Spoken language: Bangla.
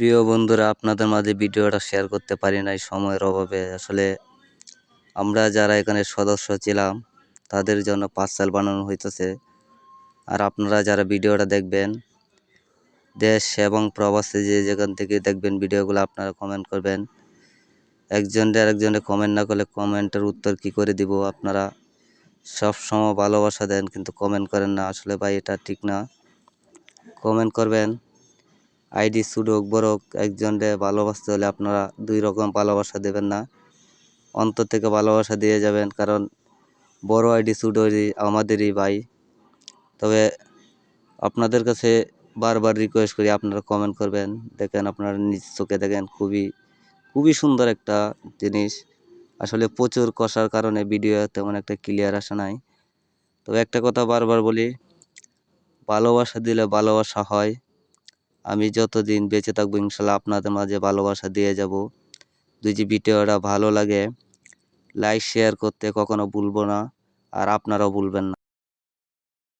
প্রিয় বন্ধুরা, আপনাদের মাঝে ভিডিওটা শেয়ার করতে পারি নাই সময়ের অভাবে। আসলে আমরা যারা এখানে সদস্য ছিলাম, তাদের জন্য পার্সেল বানানো হইতেছে। আর আপনারা যারা ভিডিওটা দেখবেন, দেশ এবং প্রবাসে যে যেখান থেকে দেখবেন ভিডিওগুলো, আপনারা কমেন্ট করবেন। একজনের আরেকজনের কমেন্ট না করলে কমেন্টের উত্তর কি করে দিব আপনারা? সব সময় ভালোবাসা দেন, কিন্তু কমেন্ট করেন না। আসলে ভাই, এটা ঠিক না। কমেন্ট করবেন। আইডি ছোট হোক, বড় হোক একজনকে ভালোবাসতে হলে আপনারা দুই রকম ভালোবাসা দেবেন না। অন্তর থেকে ভালোবাসা দিয়ে যাবেন, কারণ বড় আইডি ছোট আইডি আমাদেরই ভাই। তবে আপনাদের কাছে বারবার রিকোয়েস্ট করি, আপনারা কমেন্ট করবেন। দেখেন, আপনারা নিজ চোখে দেখেন, খুবই খুবই সুন্দর একটা জিনিস। আসলে প্রচুর কষার কারণে ভিডিও তেমন একটা ক্লিয়ার আসে নাই। তবে একটা কথা বারবার বলি, ভালোবাসা দিলে ভালোবাসা হয়। আমি যতদিন বেঁচে থাকব, ইনশাল্লাহ আপনাদের মাঝে ভালোবাসা দিয়ে যাব। যদি ভিডিওটা ভালো লাগে লাইক শেয়ার করতে কখনো ভুলবো না, আর আপনারাও ভুলবেন না।